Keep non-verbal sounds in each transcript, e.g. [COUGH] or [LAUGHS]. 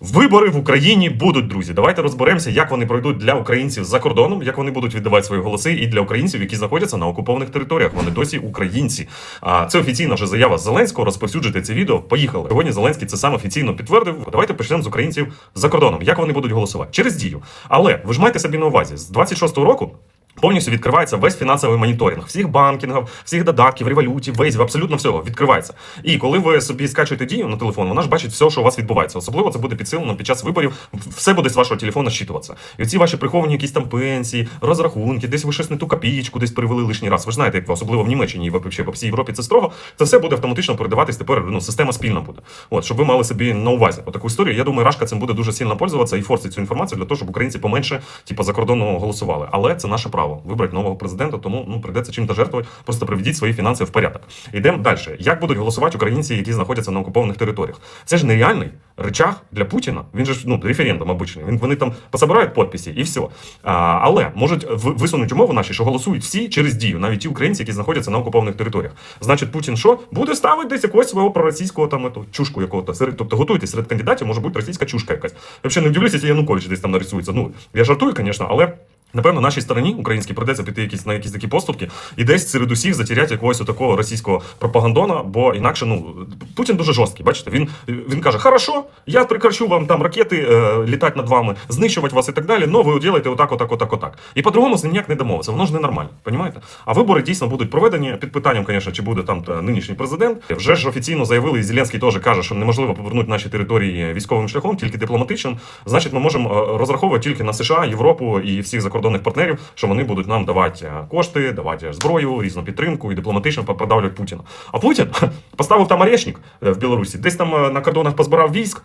Вибори в Україні будуть, друзі. Давайте розберемося, як вони пройдуть для українців за кордоном, як вони будуть віддавати свої голоси, і для українців, які знаходяться на окупованих територіях. Вони досі українці. А це офіційна вже заява Зеленського. Розповсюджуйте це відео. Поїхали. Сьогодні Зеленський це сам офіційно підтвердив. Давайте почнемо з українців за кордоном. Як вони будуть голосувати? Через дію. Але ви ж маєте собі на увазі, з 26-го року. Повністю відкривається весь фінансовий моніторинг всіх банкінгів, всіх додатків, револютів, вейзів, абсолютно всього відкривається. І коли ви собі скачуєте дію на телефон, вона ж бачить все, що у вас відбувається. Особливо це буде підсилено під час виборів. Все буде з вашого телефона щитуватися. І оці ваші приховані якісь там пенсії, розрахунки, десь ви щось не ту копієчку, десь перевели лишній раз. Ви ж знаєте, як особливо в Німеччині і по всій Європі це строго. Це все буде автоматично передаватись тепер. Ну система спільна буде. От щоб ви мали собі на увазі отаку історію. Я думаю, Рашка цим буде дуже сильно пользуватися і форсить цю інформацію для того, щоб українці поменше, типу, за кордоном голосували. Але це наше право вибрати нового президента, тому ну прийдеться чим-то жертвувати. Просто приведіть свої фінанси в порядок. Йдемо далі. Як будуть голосувати українці, які знаходяться на окупованих територіях? Це ж нереальний речах для Путіна. Він же ж ну референдум обичний. Він вони там пособирають підписи і все. А, але можуть висунути умови наші, що голосують всі через дію, навіть ті українці, які знаходяться на окупованих територіях. Значить, Путін що буде ставити десь якогось свого проросійського там ету, чушку якого-то серед, тобто готуйтесь серед кандидатів, може бути російська чушка якась. Я взагалі не вдивлюся, якщо Янукович десь там нарисується. Ну я жартую, звісно, але. Напевно, нашій стороні українській придеться піти якісь на якісь такі поступки і десь серед усіх затіряти якогось такого російського пропагандона, бо інакше ну Путін дуже жорсткий. Бачите, він він каже: Хорошо, я прекращу вам там ракети е, літати над вами, знищувати вас і так далі. но ви уділите отак, отак, отак, отак. І по-другому з ним ніяк не домовиться. Воно ж ненормально, понімаєте? А вибори дійсно будуть проведені під питанням, звісно, чи буде там та, нинішній президент. Вже ж офіційно заявили, і Зеленський теж каже, що неможливо повернути наші території військовим шляхом, тільки дипломатичним. Значить, ми можемо е, розраховувати тільки на США, Європу і всіх закордонних партнерів, що вони будуть нам давати е, кошти, давати зброю, різну підтримку і дипломатично продавлювати Путіна. А Путін [LAUGHS] поставив там орешник е, в Білорусі, десь там е, на кордонах позбирав військ.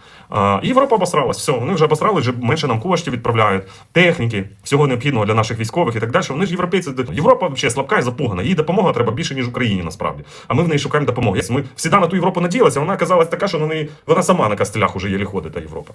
І Європа обосралась. Все, вони вже обосрали, вже менше нам коштів відправляють, техніки, всього необхідного для наших військових і так далі. Вони ж європейці. Європа взагалі слабка і запугана. Їй допомога треба більше, ніж Україні насправді. А ми в неї шукаємо допомоги. Ми всі на ту Європу надіялися, вона оказалась така, що на неї вона сама на костелях уже єлі ходить, та Європа.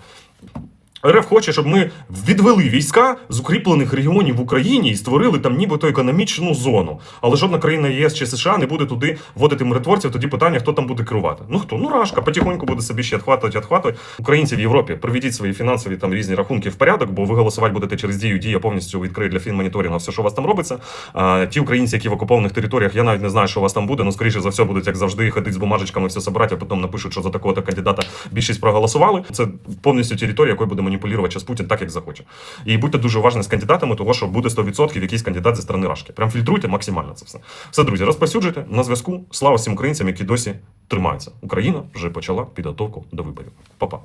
РФ хоче, щоб ми відвели війська з укріплених регіонів в Україні і створили там нібито економічну зону. Але жодна країна ЄС чи США не буде туди вводити миротворців. Тоді питання, хто там буде керувати. Ну хто? Ну Рашка, потихоньку буде собі ще відхватувати, відхватувати. Українці в Європі приведіть свої фінансові там різні рахунки в порядок, бо ви голосувати будете через дію. Дія повністю відкриє для фінмоніторингу все, що у вас там робиться. А, ті українці, які в окупованих територіях, я навіть не знаю, що у вас там буде. Ну скоріше за все будуть як завжди ходити з бумажечками, все собрати, а потім напишуть, що за такого-то кандидата більшість проголосували. Це повністю територія, якою буде маніпулювати час Путін так, як захоче. І будьте дуже уважні з кандидатами, того що буде 100% якийсь кандидат зі сторони Рашки. Прям фільтруйте максимально це все. Все, друзі, розповсюджуйте на зв'язку. Слава всім українцям, які досі тримаються. Україна вже почала підготовку до виборів. Па-па.